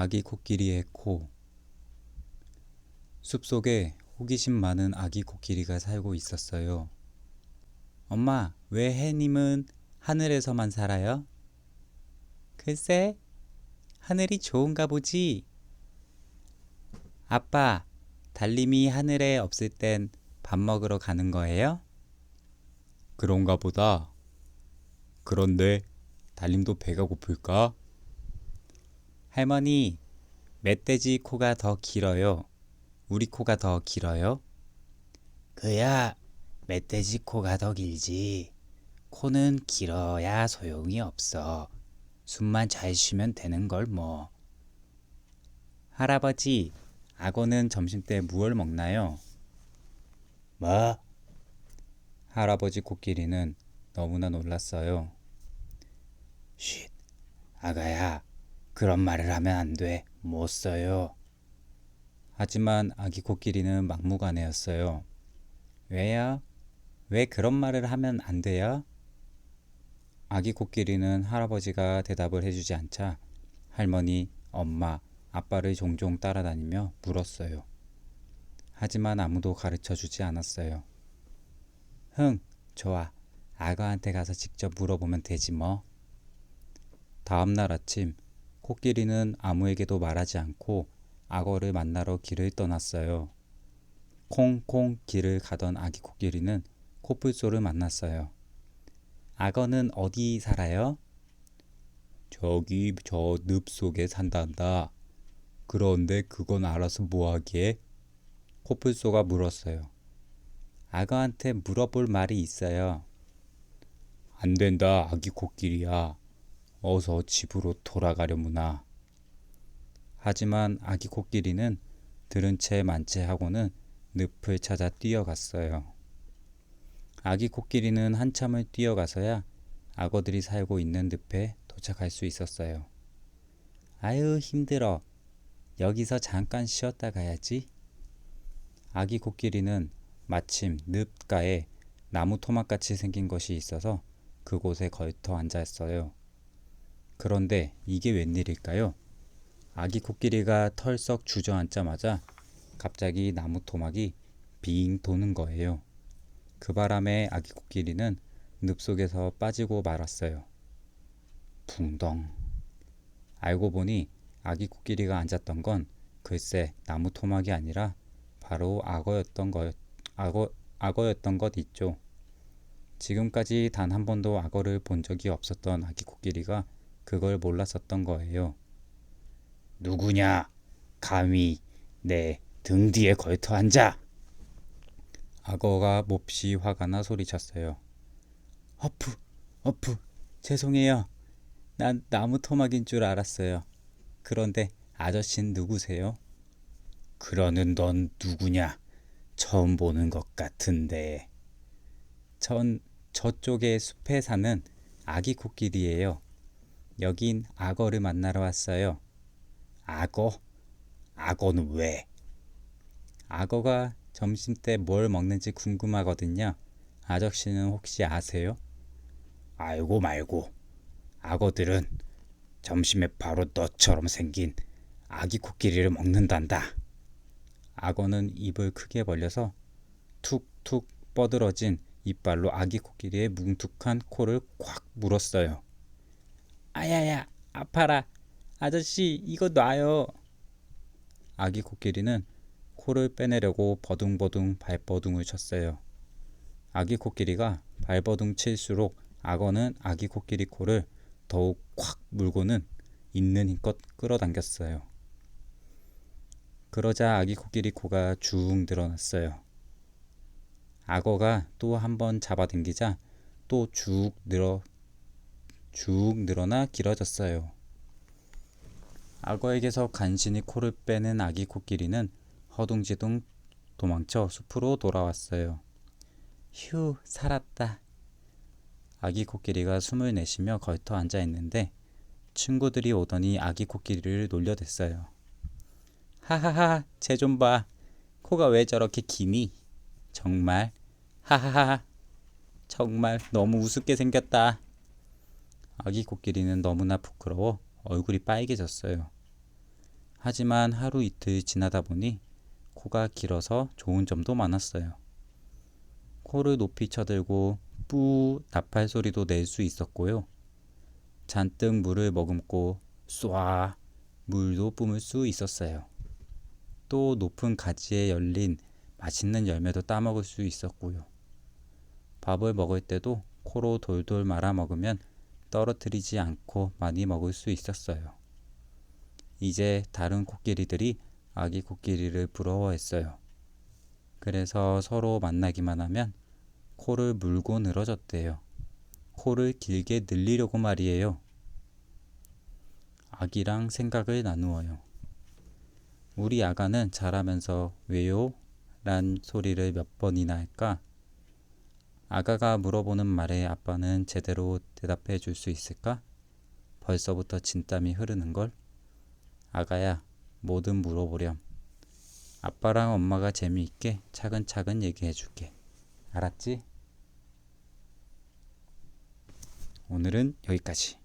아기 코끼리의 코. 숲속에 호기심 많은 아기 코끼리가 살고 있었어요. 엄마, 왜 해님은 하늘에서만 살아요? 글쎄, 하늘이 좋은가 보지. 아빠, 달님이 하늘에 없을 땐 밥 먹으러 가는 거예요? 그런가 보다. 그런데 달님도 배가 고플까? 할머니, 멧돼지 코가 더 길어요. 우리 코가 더 길어요? 그야, 멧돼지 코가 더 길지. 코는 길어야 소용이 없어. 숨만 잘 쉬면 되는 걸 뭐. 할아버지, 악어는 점심 때 무얼 먹나요? 뭐? 할아버지 코끼리는 너무나 놀랐어요. 쉿, 아가야, 그런 말을 하면 안 돼. 못 써요. 하지만 아기 코끼리는 막무가내였어요. 왜요? 왜 그런 말을 하면 안 돼요? 아기 코끼리는 할아버지가 대답을 해주지 않자 할머니, 엄마, 아빠를 종종 따라다니며 물었어요. 하지만 아무도 가르쳐 주지 않았어요. 흥, 좋아. 악어한테 가서 직접 물어보면 되지 뭐. 다음 날 아침, 코끼리는 아무에게도 말하지 않고 악어를 만나러 길을 떠났어요. 콩콩 길을 가던 아기 코끼리는 코뿔소를 만났어요. 악어는 어디 살아요? 저기 저 늪 속에 산단다. 그런데 그건 알아서 뭐하기에? 코뿔소가 물었어요. 악어한테 물어볼 말이 있어요. 안 된다, 아기 코끼리야. 어서 집으로 돌아가려무나. 하지만 아기 코끼리는 들은 채 만채하고는 늪을 찾아 뛰어갔어요. 아기 코끼리는 한참을 뛰어가서야 악어들이 살고 있는 늪에 도착할 수 있었어요. 아유, 힘들어. 여기서 잠깐 쉬었다 가야지. 아기 코끼리는 마침 늪가에 나무 토막같이 생긴 것이 있어서 그곳에 걸터 앉았어요. 그런데 이게 웬일일까요? 아기 코끼리가 털썩 주저앉자마자 갑자기 나무 토막이 빙 도는 거예요. 그 바람에 아기 코끼리는 늪 속에서 빠지고 말았어요. 붕덩. 알고 보니 아기 코끼리가 앉았던 건 글쎄 나무 토막이 아니라 바로 악어였던 것, 악어, 악어였던 것 있죠. 지금까지 단 한 번도 악어를 본 적이 없었던 아기 코끼리가 그걸 몰랐었던 거예요. 누구냐? 감히 내 등 뒤에 걸터 앉아! 악어가 몹시 화가 나 소리쳤어요. 어프, 어프, 죄송해요. 난 나무 토막인 줄 알았어요. 그런데 아저씨는 누구세요? 그러는 넌 누구냐? 처음 보는 것 같은데. 전 저쪽의 숲에 사는 아기 코끼리예요. 여긴 악어를 만나러 왔어요. 악어? 악어는 왜? 악어가 점심 때 뭘 먹는지 궁금하거든요. 아저씨는 혹시 아세요? 알고 말고. 악어들은 점심에 바로 너처럼 생긴 아기 코끼리를 먹는단다. 악어는 입을 크게 벌려서 툭툭 뻗으러진 이빨로 아기 코끼리의 뭉툭한 코를 콱 물었어요. 아야야, 아파라. 아저씨, 이거 놔요. 아기 코끼리는 코를 빼내려고 버둥버둥 발버둥을 쳤어요. 아기 코끼리가 발버둥 칠수록 악어는 아기 코끼리 코를 더욱 콱 물고는 있는 힘껏 끌어당겼어요. 그러자 아기 코끼리 코가 쭉 늘어났어요. 악어가 또 한 번 잡아당기자 또 쭉 늘어 쭉 늘어나 길어졌어요. 악어에게서 간신히 코를 빼는 아기 코끼리는 허둥지둥 도망쳐 숲으로 돌아왔어요. 휴, 살았다. 아기 코끼리가 숨을 내쉬며 걸터 앉아 있는데 친구들이 오더니 아기 코끼리를 놀려댔어요. 하하하, 쟤 좀 봐. 코가 왜 저렇게 기니? 정말. 하하하. 정말 너무 우습게 생겼다. 아기 코끼리는 너무나 부끄러워 얼굴이 빨개졌어요. 하지만 하루 이틀 지나다 보니 코가 길어서 좋은 점도 많았어요. 코를 높이 쳐들고 뿌 나팔 소리도 낼 수 있었고요. 잔뜩 물을 머금고 쏴 물도 뿜을 수 있었어요. 또 높은 가지에 열린 맛있는 열매도 따먹을 수 있었고요. 밥을 먹을 때도 코로 돌돌 말아 먹으면 떨어뜨리지 않고 많이 먹을 수 있었어요. 이제 다른 코끼리들이 아기 코끼리를 부러워했어요. 그래서 서로 만나기만 하면 코를 물고 늘어졌대요. 코를 길게 늘리려고 말이에요. 아기랑 생각을 나누어요. 우리 아가는 자라면서 왜요? 란 소리를 몇 번이나 할까? 아가가 물어보는 말에 아빠는 제대로 대답해 줄 수 있을까? 벌써부터 진땀이 흐르는 걸? 아가야, 뭐든 물어보렴. 아빠랑 엄마가 재미있게 차근차근 얘기해 줄게. 알았지? 오늘은 여기까지.